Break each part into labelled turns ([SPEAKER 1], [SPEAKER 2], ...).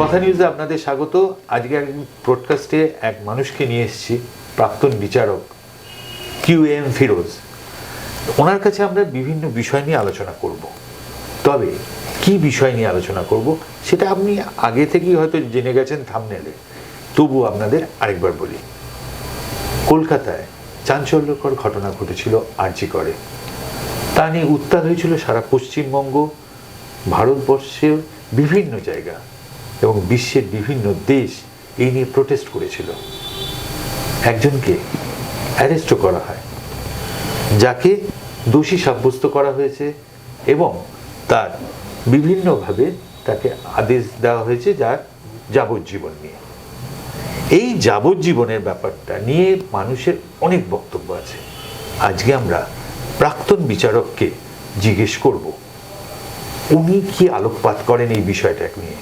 [SPEAKER 1] কথা নিউজে আপনাদের স্বাগত। আজকে এক ব্রডকাস্টে এক মানুষকে নিয়ে এসেছি, প্রাক্তন বিচারক কিউ এম ফিরোজ ওনার কাছে আমরা বিভিন্ন বিষয় নিয়ে আলোচনা করব। তবে কি বিষয় নিয়ে আলোচনা করব, সেটা আপনি আগে থেকেই হয়তো জেনে গেছেন থামনেলে তবু আপনাদের আরেকবার বলি। কলকাতায় চাঞ্চল্যকর ঘটনা ঘটেছিল আর্জি করে তা নিয়ে উত্তাল হয়েছিল সারা পশ্চিমবঙ্গ, ভারতবর্ষের বিভিন্ন জায়গা। এবং বিশ্বের বিভিন্ন দেশ এই নিয়ে প্রোটেস্ট করেছিল। একজনকে অ্যারেস্টও করা হয়, যাকে দোষী সাব্যস্ত করা হয়েছে এবং তার বিভিন্নভাবে তাকে আদেশ দেওয়া হয়েছে যার যাবজ্জীবন নিয়ে। এই যাবজ্জীবনের ব্যাপারটা নিয়ে মানুষের অনেক বক্তব্য আছে। আজকে আমরা প্রাক্তন বিচারককে জিজ্ঞেস করব, উনি কি আলোকপাত করেন এই বিষয়টাকে নিয়ে?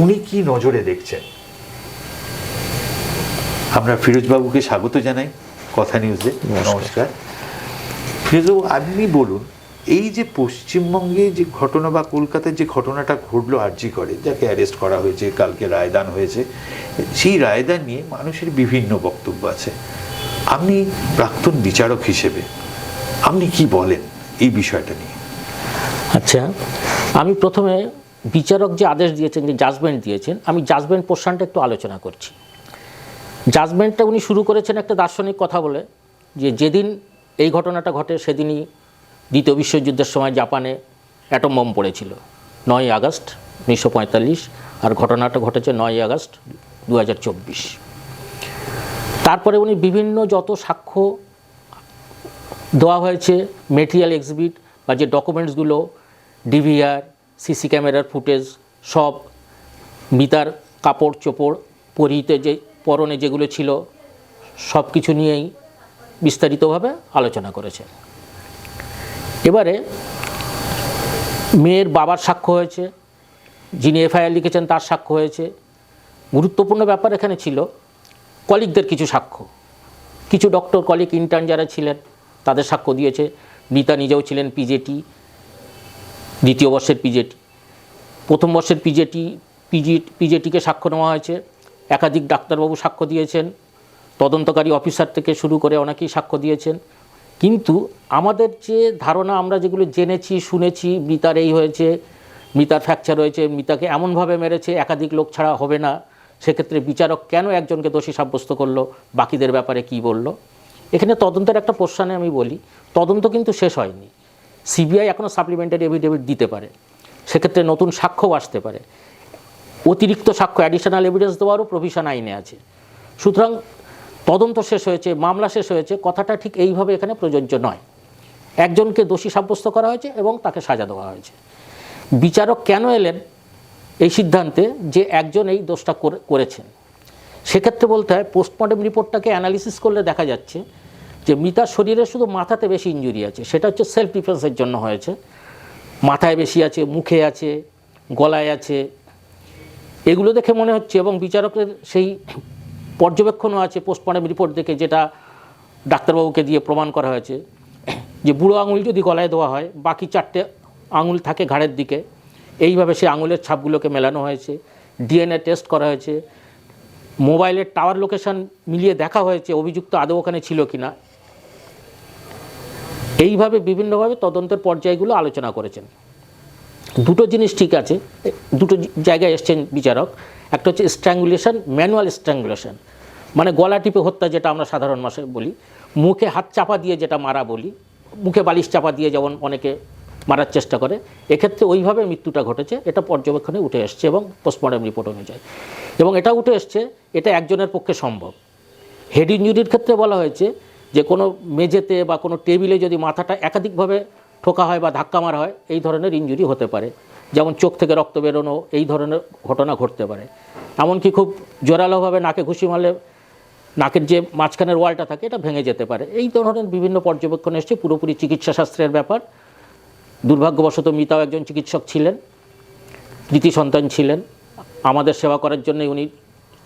[SPEAKER 1] উনি কি নজরে দেখছেন? আমরা ফিরোজবাবুকে স্বাগত জানাই কথা নিউজে। নমস্কার। ফিরোজবাবু আপনি বলুন এই যে পশ্চিমবঙ্গে যে ঘটনা বা কলকাতায় যে ঘটনাটা ঘটলো আর্জি করে যাকে অ্যারেস্ট করা হয়েছে কালকে রায়দান হয়েছে সেই রায়দান নিয়ে মানুষের বিভিন্ন বক্তব্য আছে। আপনি প্রাক্তন বিচারক হিসেবে আপনি কি বলেন এই বিষয়টা নিয়ে?
[SPEAKER 2] আচ্ছা আমি প্রথমে বিচারক যে আদেশ দিয়েছেন, যে জাজমেন্ট দিয়েছেন, আমি জাজমেন্ট পোর্শনটা একটু আলোচনা করছি। জাজমেন্টটা উনি শুরু করেছেন একটা দার্শনিক কথা বলে, যে যেদিন এই ঘটনাটা ঘটে, সেদিনই দ্বিতীয় বিশ্বযুদ্ধের সময় জাপানে অ্যাটম বোম পড়েছিল নয় আগস্ট উনিশশো পঁয়তাল্লিশ, আর ঘটনাটা ঘটেছে নয় আগস্ট দু হাজার চব্বিশ। তারপরে উনি বিভিন্ন যত সাক্ষ্য দেওয়া হয়েছে মেটেরিয়াল এক্সিবিট বা যে ডকুমেন্টসগুলো ডিভিআর সিসি ক্যামেরার ফুটেজ সব মিতার কাপড় চোপড়, পরিহিতে যে পরনে যেগুলো ছিল, সব কিছু নিয়েই বিস্তারিতভাবে আলোচনা করেছেন। এবারে মেয়ের বাবার সাক্ষ্য হয়েছে, যিনি এফআইআর লিখেছেন তার সাক্ষ্য হয়েছে। গুরুত্বপূর্ণ ব্যাপার এখানে ছিল কলিগদের কিছু সাক্ষ্য। কিছু ডক্টর কলিগ ইন্টার্ন যারা ছিলেন, তাদের সাক্ষ্য দিয়েছে। মিতা নিজেও ছিলেন পিজেটি দ্বিতীয় বর্ষের পিজেটি প্রথম বর্ষের পিজেটি পিজি পিজেটিকে সাক্ষ্য নেওয়া হয়েছে। একাধিক ডাক্তারবাবু সাক্ষ্য দিয়েছেন। তদন্তকারী অফিসার থেকে শুরু করে অনেকেই সাক্ষ্য দিয়েছেন। কিন্তু আমাদের যে ধারণা, আমরা যেগুলো জেনেছি, শুনেছি, মিতার এই হয়েছে, মিতার ফ্র্যাকচার হয়েছে, মিতাকে এমনভাবে মেরেছে, একাধিক লোক ছাড়া হবে না। সেক্ষেত্রে বিচারক কেন একজনকে দোষী সাব্যস্ত করল? বাকিদের ব্যাপারে কি বলল? এখানে তদন্তের একটা প্রশ্নে আমি বলি। তদন্ত কিন্তু শেষ হয়নি। সিবিআই এখনও সাপ্লিমেন্টারি এভিডেভিট দিতে পারে। সেক্ষেত্রে নতুন সাক্ষ্যও আসতে পারে। অতিরিক্ত সাক্ষ্য অ্যাডিশনাল এভিডেন্স দেওয়ারও প্রভিশন আইনে আছে। সুতরাং তদন্ত শেষ হয়েছে, মামলা শেষ হয়েছে, কথাটা ঠিক এইভাবে এখানে প্রযোজ্য নয়। একজনকে দোষী সাব্যস্ত করা হয়েছে এবং তাকে সাজা দেওয়া হয়েছে। বিচারক কেন এলেন এই সিদ্ধান্তে যে একজন এই দোষটা করে- করেছেন? সেক্ষেত্রে বলতে হয় পোস্টমর্টম রিপোর্টটাকে অ্যানালিসিস করলে দেখা যাচ্ছে যে মিতার শরীরে শুধু মাথাতে বেশি ইঞ্জুরি আছে, সেটা হচ্ছে সেলফ ডিফেন্সের জন্য হয়েছে। মাথায় বেশি আছে, মুখে আছে, গলায় আছে, এগুলো দেখে মনে হচ্ছে এবং বিচারকের সেই পর্যবেক্ষণও আছে পোস্টমর্টম রিপোর্ট দেখে যেটা ডাক্তারবাবুকে দিয়ে প্রমাণ করা হয়েছে, যে বুড়ো আঙুল যদি গলায় দেওয়া হয়, বাকি চারটে আঙুল থাকে ঘাড়ের দিকে, এইভাবে সেই আঙুলের ছাপগুলোকে মেলানো হয়েছে ডিএনএ টেস্ট করা হয়েছে, মোবাইলের টাওয়ার লোকেশন মিলিয়ে দেখা হয়েছে, অভিযুক্ত আদৌ ওখানে ছিল কিনা এইভাবে বিভিন্নভাবে তদন্তের পর্যায়গুলো আলোচনা করেছেন। দুটো জিনিস ঠিক আছে, দুটো জায়গায় এসছেন বিচারক। একটা হচ্ছে স্ট্র্যাঙ্গুলেশন ম্যানুয়াল স্ট্র্যাঙ্গুলেশন মানে গলা টিপে হত্যা যেটা আমরা সাধারণ মাসে বলি, মুখে হাত চাপা দিয়ে যেটা মারা বলি, মুখে বালিশ চাপা দিয়ে যেমন অনেকে মারার চেষ্টা করে, এক্ষেত্রে ওইভাবে মৃত্যুটা ঘটেছে, এটা পর্যবেক্ষণে উঠে এসছে এবং পোস্টমর্টম রিপোর্ট অনুযায়ী। এবং এটা উঠে এসছে, এটা একজনের পক্ষে সম্ভব। হেড ইঞ্জুরির ক্ষেত্রে বলা হয়েছে যে কোনো মেঝেতে বা কোনো টেবিলে যদি মাথাটা একাধিকভাবে ঠোকা হয় বা ধাক্কা মারা হয়, এই ধরনের ইঞ্জুরি হতে পারে। যেমন চোখ থেকে রক্ত বেরোনো, এই ধরনের ঘটনা ঘটতে পারে। এমনকি খুব জোরালোভাবে নাকে ঘুষি মারলে নাকের যে মাঝখানের ওয়ালটা থাকে, এটা ভেঙে যেতে পারে। এই ধরনের বিভিন্ন পর্যবেক্ষণ এসছে, পুরোপুরি চিকিৎসা শাস্ত্রের ব্যাপার। দুর্ভাগ্যবশত মিতাও একজন চিকিৎসক ছিলেন, কৃতি সন্তান ছিলেন। আমাদের সেবা করার জন্যই উনি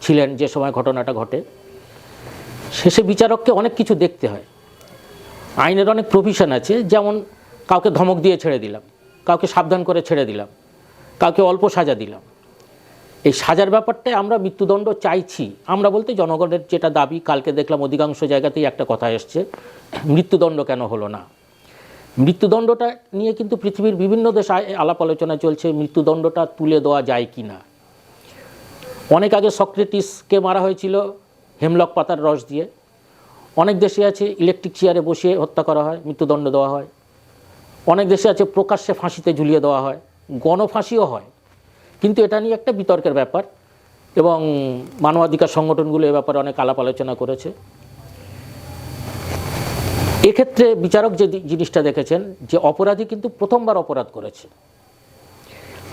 [SPEAKER 2] ছিলেন যে সময় ঘটনাটা ঘটে। শেষে বিচারককে অনেক কিছু দেখতে হয়। আইনের অনেক প্রভিশন আছে, যেমন কাউকে ধমক দিয়ে ছেড়ে দিলাম, কাউকে সাবধান করে ছেড়ে দিলাম, কাউকে অল্প সাজা দিলাম। এই সাজার ব্যাপারটায় আমরা মৃত্যুদণ্ড চাইছি। আমরা বলতে জনগণের যেটা দাবি, কালকে দেখলাম অধিকাংশ জায়গাতেই একটা কথা এসছে, মৃত্যুদণ্ড কেন হলো না? মৃত্যুদণ্ডটা নিয়ে কিন্তু পৃথিবীর বিভিন্ন দেশ আলাপ আলোচনা চলছে, মৃত্যুদণ্ডটা তুলে দেওয়া যায় কি না অনেক আগে সক্রেটিসকে মারা হয়েছিল হেমলক পাতার রস দিয়ে। অনেক দেশে আছে ইলেকট্রিক চেয়ারে বসিয়ে হত্যা করা হয়, মৃত্যুদণ্ড দেওয়া হয়। অনেক দেশে আছে প্রকাশ্যে ফাঁসিতে ঝুলিয়ে দেওয়া হয়, গণফাঁসিও হয়। কিন্তু এটা নিয়ে একটা বিতর্কের ব্যাপার এবং মানবাধিকার সংগঠনগুলো এ ব্যাপারে অনেক আলাপ আলোচনা করেছে। এক্ষেত্রে বিচারক যে জিনিসটা দেখেছেন যে অপরাধী কিন্তু প্রথমবার অপরাধ করেছে।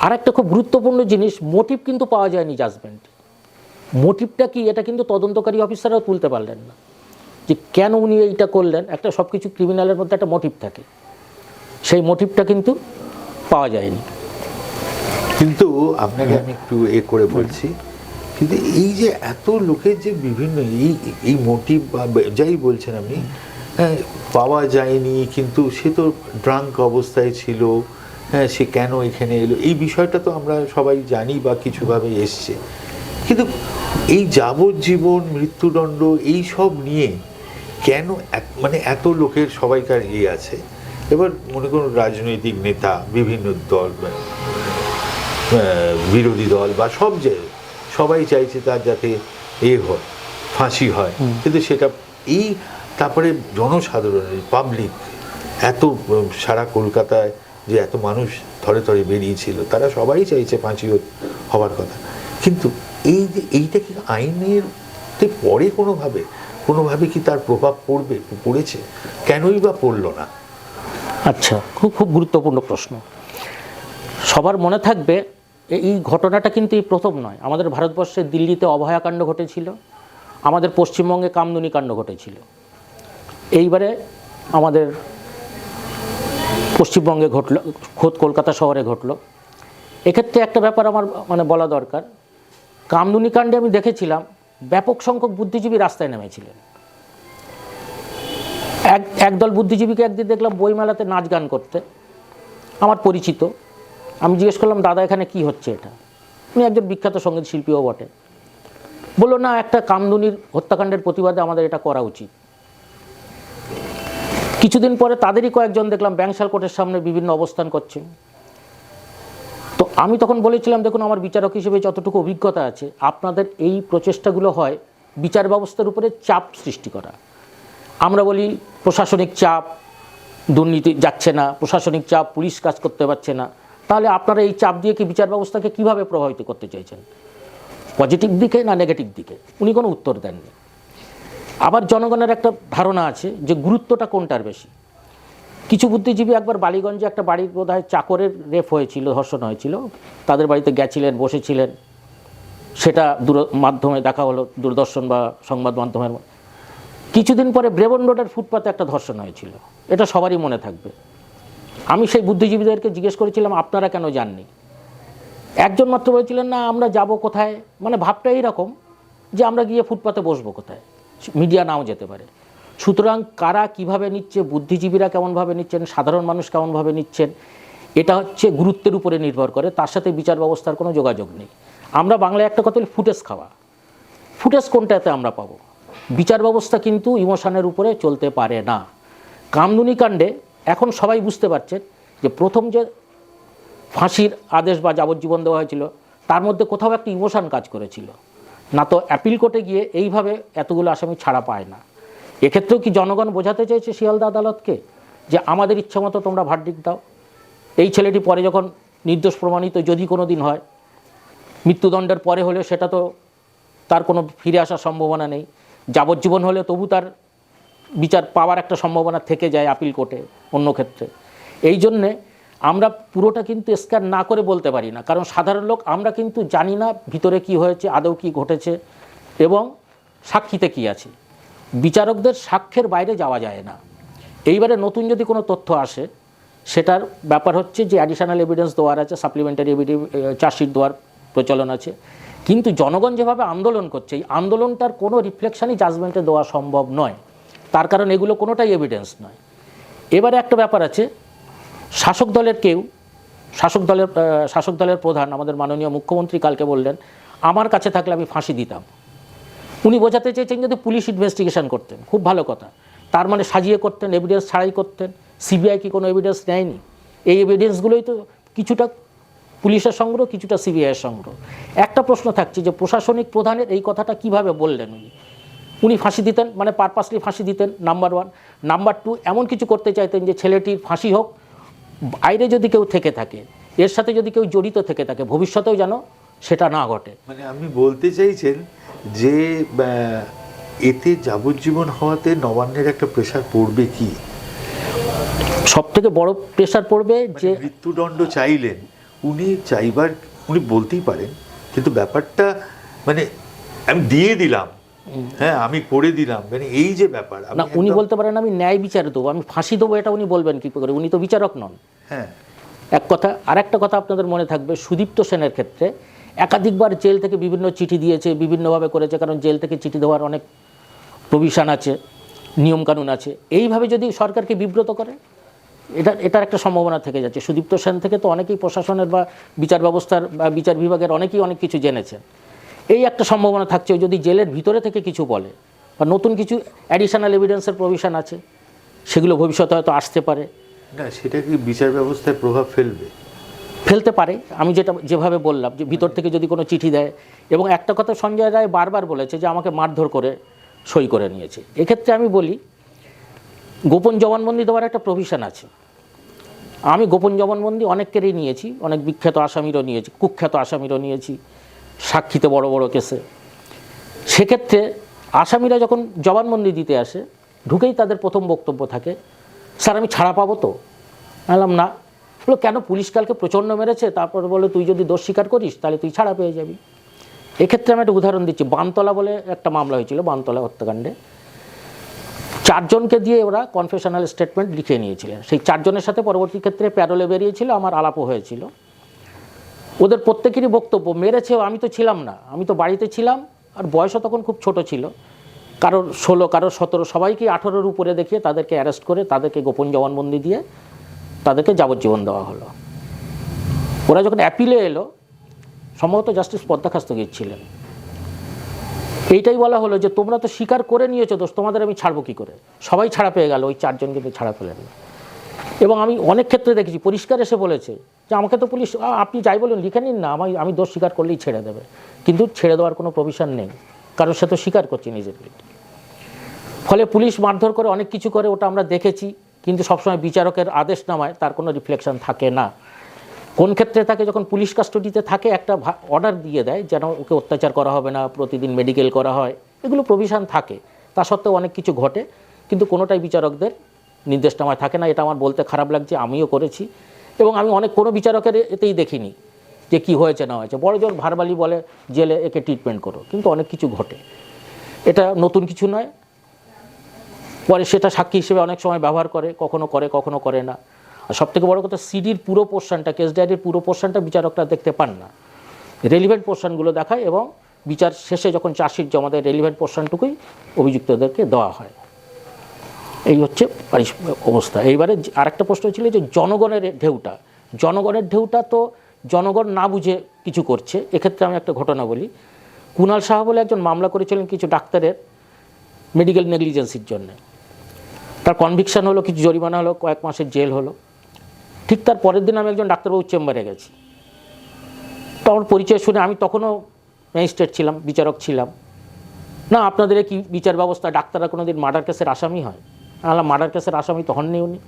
[SPEAKER 2] আর একটা খুব গুরুত্বপূর্ণ জিনিস মোটিভ কিন্তু পাওয়া যায়নি জাজমেন্ট মোটিভটা কি? এটা কিন্তু তদন্তকারী অফিসাররাও তুলতে পারলেন না। যে কেন উনি এইটা করলেন? একটা সব কিছু ক্রিমিনালের মধ্যে একটা মোটিভ থাকে। সেই মোটিভটা কিন্তু পাওয়া যায়নি।
[SPEAKER 1] কিন্তু আপনাকে আমি একটু এ করে বলছি কিন্তু এই যে এত লোকের যে বিভিন্ন এই এই মোটিভ যাই বলছেন আপনি হ্যাঁ, পাওয়া যায়নি কিন্তু সে তো ড্রাঙ্ক অবস্থায় ছিল হ্যাঁ সে কেন এখানে এলো? এই বিষয়টা তো আমরা সবাই জানি বা কিছুভাবে এসছে। কিন্তু এই যাবজ্জীবন মৃত্যুদণ্ড এই সব নিয়ে কেন মানে এত লোকের সবাইকার ইয়ে আছে? এবার মনে করুন রাজনৈতিক নেতা বিভিন্ন দল বিরোধী দল বা সব যে সবাই চাইছে তার যাতে এ হয় ফাঁসি হয়। কিন্তু সেটা এই তারপরে জনসাধারণের পাবলিক এত সারা কলকাতায় যে এত মানুষ থরে থরে বেরিয়েছিল তারা সবাই চাইছে ফাঁসি হওয়ার কথা। কিন্তু এই যে, এইটা কি আইনের পরে কোনোভাবে কোনোভাবে কি তার প্রভাব পড়বে, পড়েছে? কেনই বা পড়ল না?
[SPEAKER 2] আচ্ছা খুব খুব গুরুত্বপূর্ণ প্রশ্ন। সবার মনে থাকবে এই ঘটনাটা কিন্তু এই প্রথম নয়। আমাদের ভারতবর্ষে দিল্লিতে অভয়াকাণ্ড ঘটেছিল, আমাদের পশ্চিমবঙ্গে কামদুনি কাণ্ড ঘটেছিল। এইবারে আমাদের পশ্চিমবঙ্গে ঘটলো, খোদ কলকাতা শহরে ঘটলো। এক্ষেত্রে একটা ব্যাপার আমার মানে বলা দরকার কামদুনি কাণ্ডে আমি দেখেছিলাম ব্যাপক সংখ্যক বুদ্ধিজীবী রাস্তায় নেমেছিলেন। এক, একদল বুদ্ধিজীবীকে একদিন দেখলাম বইমেলাতে নাচ গান করতে। আমার পরিচিত। আমি জিজ্ঞেস করলাম, দাদা, এখানে কি হচ্ছে এটা? উনি একজন বিখ্যাত সংগীত শিল্পীও বটে। বলল, না, একটা কামদুনির হত্যাকাণ্ডের প্রতিবাদে আমাদের এটা করা উচিত। কিছুদিন পরে তাদেরই কয়েকজন দেখলাম ব্যাংশাল কোর্টের সামনে বিভিন্ন অবস্থান করছে তো আমি তখন বলেছিলাম, দেখুন, আমার বিচারক হিসেবে যতটুকু অভিজ্ঞতা আছে, আপনাদের এই প্রচেষ্টাগুলো হয় বিচার ব্যবস্থার উপরে চাপ সৃষ্টি করা। আমরা বলি, প্রশাসনিক চাপ, দুর্নীতি যাচ্ছে না, প্রশাসনিক চাপ, পুলিশ কাজ করতে পারছে না। তাহলে আপনারা এই চাপ দিয়ে কি বিচার ব্যবস্থাকে কীভাবে প্রভাবিত করতে চাইছেন? পজিটিভ দিকে না নেগেটিভ দিকে? উনি কোনো উত্তর দেননি। আবার জনগণের একটা ধারণা আছে যে, গুরুত্বটা কোনটার বেশি? কিছু বুদ্ধিজীবী একবার বালিগঞ্জে একটা বাড়ির বোধহয় চাকরের রেপ হয়েছিল, ধর্ষণ হয়েছিল। তাদের বাড়িতে গেছিলেন, বসেছিলেন। সেটা দূর মাধ্যমে দেখা হলো, দূরদর্শন বা সংবাদ মাধ্যমের কিছুদিন পরে ব্রেবন রোডের ফুটপাতে একটা ধর্ষণ হয়েছিল। এটা সবারই মনে থাকবে। আমি সেই বুদ্ধিজীবীদেরকে জিজ্ঞেস করেছিলাম, আপনারা কেন যাননি? একজন মাত্র বলেছিলেন, না, আমরা যাব কোথায়? মানে ভাবটা এইরকম যে আমরা গিয়ে ফুটপাতে বসবো কোথায়? মিডিয়া নাও যেতে পারে। সুতরাং কারা কীভাবে নিচ্ছে, বুদ্ধিজীবীরা কেমনভাবে নিচ্ছেন, সাধারণ মানুষ কেমনভাবে নিচ্ছেন, এটা হচ্ছে গুরুত্বের উপরে নির্ভর করে, তার সাথে বিচার ব্যবস্থার কোনো যোগাযোগ নেই। আমরা বাংলায় একটা কথা বলি, ফুটেজ খাওয়া। ফুটেজ কোনটাতে আমরা পাবো? বিচার ব্যবস্থা কিন্তু ইমোশনের উপরে চলতে পারে না। কামদুনি কাণ্ডে এখন সবাই বুঝতে পারছেন যে প্রথম যে ফাঁসির আদেশ বা যাবজ্জীবন দেওয়া হয়েছিল, তার মধ্যে কোথাও একটা ইমোশন কাজ করেছিল। না তো অ্যাপিল কোর্টে গিয়ে এইভাবে এতগুলো আসামি ছাড়া পায় না। এক্ষেত্রেও কি জনগণ বোঝাতে চেয়েছে শিয়ালদা আদালতকে যে আমাদের ইচ্ছা মতো তোমরা ভার্ডিক দাও? এই ছেলেটি পরে যখন নির্দোষ প্রমাণিত যদি কোনো দিন হয়, মৃত্যুদণ্ডের পরে হলে সেটা তো তার কোনো ফিরে আসার সম্ভাবনা নেই। যাবজ্জীবন হলে তবু তার বিচার পাওয়ার একটা সম্ভাবনা থেকে যায় আপিল কোর্টে অন্য ক্ষেত্রে। এই জন্যে আমরা পুরোটা কিন্তু স্ক্যান না করে বলতে পারি না। কারণ সাধারণ লোক আমরা কিন্তু জানি না ভিতরে কি হয়েছে, আদৌ কি ঘটেছে এবং সাক্ষীতে কি আছে। বিচারকদের সাক্ষ্যের বাইরে যাওয়া যায় না। এইবারে নতুন যদি কোনো তথ্য আসে, সেটার ব্যাপার হচ্ছে যে অ্যাডিশনাল এভিডেন্স দেওয়ার আছে সাপ্লিমেন্টারি এভিডেন্স চার্জশিট দেওয়ার প্রচলন আছে। কিন্তু জনগণ যেভাবে আন্দোলন করছে, এই আন্দোলনটার কোনো রিফ্লেকশনই জাজমেন্টে দেওয়া সম্ভব নয়। তার কারণ এগুলো কোনোটাই এভিডেন্স নয়। এবারে একটা ব্যাপার আছে, শাসক দলের কেউ, শাসক দলের শাসক দলের প্রধান, আমাদের মাননীয় মুখ্যমন্ত্রী কালকে বললেন, আমার কাছে থাকলে আমি ফাঁসি দিতাম। উনি বোঝাতে চেয়েছেন যদি পুলিশ ইনভেস্টিগেশন করতেন, খুব ভালো কথা। তার মানে সাজিয়ে করতেন এভিডেন্স ছাড়াই করতেন। সিবিআই কি কোনো এভিডেন্স নেয়নি? এই এভিডেন্সগুলোই তো কিছুটা পুলিশের সংগ্রহ, কিছুটা সিবিআইয়ের সংগ্রহ। একটা প্রশ্ন থাকছে যে প্রশাসনিক প্রধানের এই কথাটা কীভাবে বললেন উনি? উনি ফাঁসি দিতেন মানে পারপাসলি ফাঁসি দিতেন নাম্বার ওয়ান নাম্বার টু এমন কিছু করতে চাইতেন যে ছেলেটির ফাঁসি হোক, বাইরে যদি কেউ থেকে থাকে, এর সাথে যদি কেউ জড়িত থেকে থাকে, ভবিষ্যতেও যেন সেটা না ঘটে।
[SPEAKER 1] মানে আপনি বলতে চাইছেন যে এতে যাবজ্জীবন হওয়াতে নবান্নের একটা প্রেশার পড়বে কি?
[SPEAKER 2] সব থেকে বড় প্রেশার পড়বে যে
[SPEAKER 1] মানে মৃত্যুদণ্ড চাইলেন উনি চাইবার উনি বলতেই পারেন কিন্তু ব্যাপারটা মানে আমি দিয়ে দিলাম হ্যাঁ আমি করে দিলাম মানে এই যে ব্যাপার
[SPEAKER 2] না উনি বলতে পারেন আমি ন্যায় বিচার দেবো আমি ফাঁসি দেবো এটা উনি বলবেন কি করে উনি তো বিচারক নন।
[SPEAKER 1] হ্যাঁ।
[SPEAKER 2] এক কথা আর একটা কথা আপনাদের মনে থাকবে সুদীপ্ত সেনের ক্ষেত্রে একাধিকবার জেল থেকে বিভিন্ন চিঠি দিয়েছে, বিভিন্নভাবে করেছে, কারণ জেল থেকে চিঠি দেওয়ার অনেক প্রভিশন আছে, নিয়মকানুন আছে। এইভাবে যদি সরকারকে বিব্রত করে, এটা, এটার একটা সম্ভাবনা থেকে যাচ্ছে। সুদীপ্ত সেন থেকে তো অনেকেই প্রশাসনের বা বিচার ব্যবস্থার বা বিচার বিভাগের অনেকেই অনেক কিছু জেনেছেন। এই একটা সম্ভাবনা থাকছে যদি জেলের ভিতরে থেকে কিছু বলে, বা নতুন কিছু অ্যাডিশনাল এভিডেন্সের প্রভিশন আছে, সেগুলো ভবিষ্যতে হয়তো আসতে পারে।
[SPEAKER 1] না, সেটা কি বিচার ব্যবস্থায় প্রভাব ফেলবে?
[SPEAKER 2] ফেলতে পারে, আমি যেটা, যেভাবে বললাম যে ভিতর থেকে যদি কোনো চিঠি দেয় এবং একটা কথা সঞ্জয় রায় বারবার বলেছে যে আমাকে মারধর করে সই করে নিয়েছে। এক্ষেত্রে আমি বলি, গোপন জবানবন্দি দেওয়ার একটা প্রভিশন আছে। আমি গোপন জবানবন্দি অনেকেরই নিয়েছি, অনেক বিখ্যাত আসামিরও নিয়েছি, কুখ্যাত আসামিরও নিয়েছি, সাক্ষীতে বড় বড় কেসে। সেক্ষেত্রে আসামিরা যখন জবানবন্দি দিতে আসে, ঢুকেই তাদের প্রথম বক্তব্য থাকে, স্যার, আমি ছাড়া পাবো তো? বললাম, না। বলো, কেন পুলিশ কালকে প্রচণ্ড মেরেছে? তারপর বলে, তুই যদি দোষ স্বীকার করিস, তাহলে তুই ছাড়া পেয়ে যাবি। এক্ষেত্রে আমি একটা উদাহরণ দিচ্ছি। বানতলা বলে একটা মামলা হয়েছিল, বানতলা হত্যাকাণ্ডে। চারজনকে দিয়ে ওরা কনফেশনাল স্টেটমেন্ট লিখে নিয়েছিলেন। সেই চারজনের সাথে পরবর্তী ক্ষেত্রে প্যারোলে বেরিয়েছিল, আমার আলাপও হয়েছিল। ওদের প্রত্যেকেরই বক্তব্য মেরেছেও আমি তো ছিলাম না। আমি তো বাড়িতে ছিলাম, আর বয়সও তখন খুব ছোট ছিল। কারোর ষোলো, কারোর সতেরো, সবাইকে আঠেরোর উপরে দেখিয়ে তাদেরকে অ্যারেস্ট করে, তাদেরকে গোপন জবানবন্দি দিয়ে তাদেরকে যাবজ্জীবন দেওয়া হলো। ওরা যখন অ্যাপিলে এলো, সম্ভবত জাস্টিস পদ্মাখাস্ত গিয়েছিলেন। এইটাই বলা হলো যে, তোমরা তো স্বীকার করে নিয়েছো দোষ, তোমাদের আমি ছাড়বো কী করে? সবাই ছাড়া পেয়ে গেল, ওই চারজন কিন্তু ছাড়া পেলেন না এবং আমি অনেক ক্ষেত্রে দেখেছি, পরিষ্কার এসে বলেছে যে, আমাকে তো পুলিশ আপনি যাই বলুন, লিখে নিন না আমি আমি দোষ স্বীকার করলেই ছেড়ে দেবে। কিন্তু ছেড়ে দেওয়ার কোনো প্রভিশন নেই। কারণ সে তো স্বীকার করছে নিজের ফলে পুলিশ মারধর করে অনেক কিছু করে, ওটা আমরা দেখেছি। কিন্তু সবসময় বিচারকের আদেশ নামায়, তার কোনো রিফ্লেকশন থাকে না। কোন ক্ষেত্রে থাকে যখন পুলিশ কাস্টডিতে থাকে, একটা অর্ডার দিয়ে দেয়, যেন ওকে অত্যাচার করা হবে না, প্রতিদিন মেডিকেল করা হয়, এগুলো প্রভিশন থাকে। তা সত্ত্বেও অনেক কিছু ঘটে, কিন্তু কোনোটাই বিচারকদের নির্দেশনামায় থাকে না। এটা আমার বলতে খারাপ লাগছে, আমিও করেছি। এবং আমি অনেক, কোনো বিচারকের এতেই দেখিনি যে কি হয়েছে, না হয়েছে। বড় জোর ভারবালি বলে, জেলে একে ট্রিটমেন্ট করো। কিন্তু অনেক কিছু ঘটে। এটা নতুন কিছু নয়। পরে সেটা সাক্ষী হিসেবে অনেক সময় ব্যবহার করে, কখনো করে কখনো করে না। আর সবথেকে বড় কথা, সিডির পুরো পোর্শনটা, কেস ডায়েরির পুরো পোর্শনটা বিচারকরা দেখতে পান না। রেলিভেন্ট পোর্শনগুলো দেখায় এবং বিচার শেষে যখন চার্জশিট জমা দেয় রেলিভেন্ট পোর্শনটুকুই অভিযুক্তদেরকে দেওয়া হয়। এই হচ্ছে অবস্থা। এইবারে আরেকটা প্রশ্ন ছিল যে জনগণের ঢেউটা। জনগণের ঢেউটা তো জনগণ না বুঝে কিছু করছে। এক্ষেত্রে আমি একটা ঘটনা বলি। কুনাল শাহ বলে একজন মামলা করেছিলেন কিছু ডাক্তারের মেডিকেল নেগলিজেন্সির জন্য। তার কনভিকশন হলো, কিছু জরিমানা হলো, কয়েক মাসের জেল হলো। ঠিক তার পরের দিন আমি একজন ডাক্তারবাবুর চেম্বারে গেছি। তো আমার পরিচয় শুনে আমি তখনও ম্যাজিস্ট্রেট ছিলাম, বিচারক ছিলাম। না, আপনাদের কি বিচার ব্যবস্থা, ডাক্তাররা কোনো দিন মার্ডার কেসের আসামি হয়? আলাম মার্ডার কেসের আসামি তখন নেই উনি।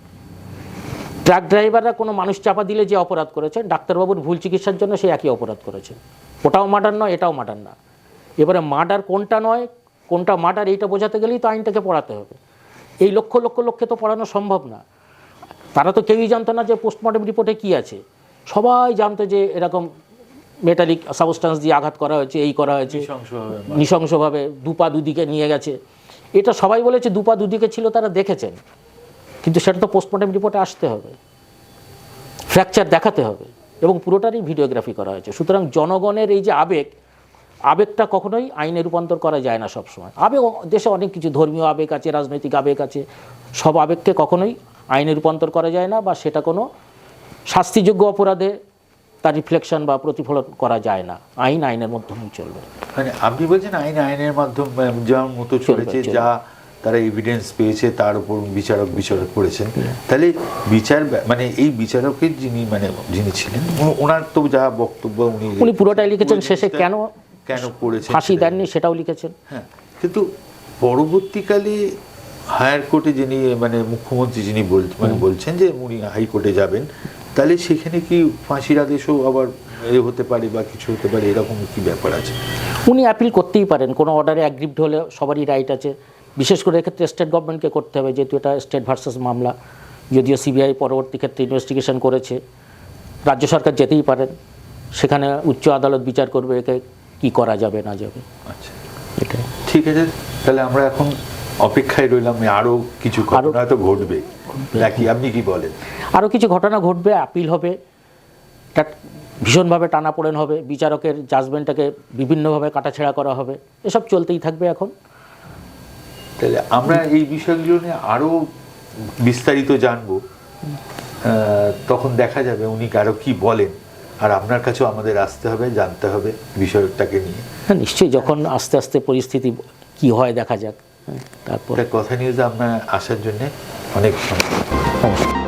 [SPEAKER 2] ট্রাক ড্রাইভাররা কোনো মানুষ চাপা দিলে যে অপরাধ করেছেন, ডাক্তারবাবুর ভুল চিকিৎসার জন্য সে একই অপরাধ করেছেন। ওটাও মার্ডার নয়, এটাও মার্ডার না। এবারে মার্ডার কোনটা নয়, কোনটা মার্ডার, এইটা বোঝাতে গেলেই তো আইনটাকে পড়াতে হবে। এই লক্ষ লক্ষ লক্ষে তো পড়ানো সম্ভব না। তারা তো কেউই জানতো না যে পোস্টমর্টম রিপোর্টে কী আছে। সবাই জানতো যে এরকম মেটালিক সাবস্টান্স দিয়ে আঘাত করা হয়েছে এই করা হয়েছে।
[SPEAKER 1] নৃশংসভাবে
[SPEAKER 2] নৃশংসভাবে দুপা দুদিকে নিয়ে গেছে। এটা সবাই বলেছে দুপা দুদিকে ছিল তারা দেখেছেন। কিন্তু সেটা তো পোস্টমর্টম রিপোর্টে আসতে হবে। ফ্র্যাকচার দেখাতে হবে। এবং পুরোটারই ভিডিওগ্রাফি করা হয়েছে। সুতরাং জনগণের এই যে আবেগ আবেগটা কখনোই আইনে রূপান্তর করা যায় না সবসময়। আবেগ দেশে অনেক কিছু ধর্মীয় আবেগ আছে রাজনৈতিক আবেগ আছে সব আবেগকে কখনোই আইনে রূপান্তর করা যায় না বা সেটা কোনো শাস্তিযোগ্য অপরাধে তার রিফ্লেকশন বা প্রতিফলন করা যায় না। আইন আইনের মাধ্যমেই চলবে।
[SPEAKER 1] মানে আপনি বলছেন আইন আইনের মাধ্যমে যার মতো চলেছে যা তারা এভিডেন্স পেয়েছে তার উপর বিচারক বিচারক করেছেন। তাহলে বিচার মানে এই বিচারকের যিনি মানে যিনি ছিলেন ওনার তো যা বক্তব্য উনি
[SPEAKER 2] উনি পুরোটাই লিখেছেন শেষে কেন
[SPEAKER 1] কেন করেছেন
[SPEAKER 2] ফাঁসি দেননি সেটাও লিখেছেন।
[SPEAKER 1] হ্যাঁ কিন্তু পরবর্তীকালে হায়ার কোর্টে যিনি মানে মুখ্যমন্ত্রী যিনি বল মানে বলছেন যে উনি হাইকোর্টে যাবেন তাহলে সেখানে কি ফাঁসির আদেশও আবার এ হতে পারে বা কিছু হতে পারে এরকম কি ব্যাপার আছে?
[SPEAKER 2] উনি অ্যাপিল করতেই পারেন কোনো অর্ডারে অ্যাগ্রিভড হলে সবারই রাইট আছে। বিশেষ করে এক্ষেত্রে স্টেট গভর্নমেন্টকে করতে হবে যেহেতু এটা স্টেট ভার্সাস মামলা। যদিও সিবিআই পরবর্তী ক্ষেত্রে ইনভেস্টিগেশন করেছে রাজ্য সরকার যেতেই পারেন সেখানে উচ্চ আদালত বিচার করবে একে। কি করা যাবে না যাবে।
[SPEAKER 1] আচ্ছা।
[SPEAKER 2] এটাই।
[SPEAKER 1] ঠিক আছে তাহলে আমরা এখন অপেক্ষায় রইলাম আরও কিছু ঘটনা তো ঘটবে। নাকি আপনি কি বলেন?
[SPEAKER 2] আরও কিছু ঘটনা ঘটবে আপিল হবে। এটা ভীষণভাবে টানাপোড়েন হবে বিচারকের জাজমেন্টটাকে বিভিন্নভাবে কাটাছেড়া করা হবে। এসব চলতেই থাকবে এখন।
[SPEAKER 1] তাহলে আমরা এই বিষয়গুলো নিয়ে আরও বিস্তারিত জানব। তখন দেখা যাবে উনি আরও কি বলেন। আর আপনার কাছেও আমাদের আসতে হবে জানতে হবে বিষয়টাকে নিয়ে।
[SPEAKER 2] হ্যাঁ নিশ্চয়ই যখন আস্তে আস্তে পরিস্থিতি কি হয় দেখা যাক হ্যাঁ, তারপর।
[SPEAKER 1] কথা নিয়ে যে আপনার আসার জন্যে অনেক ধন্যবাদ।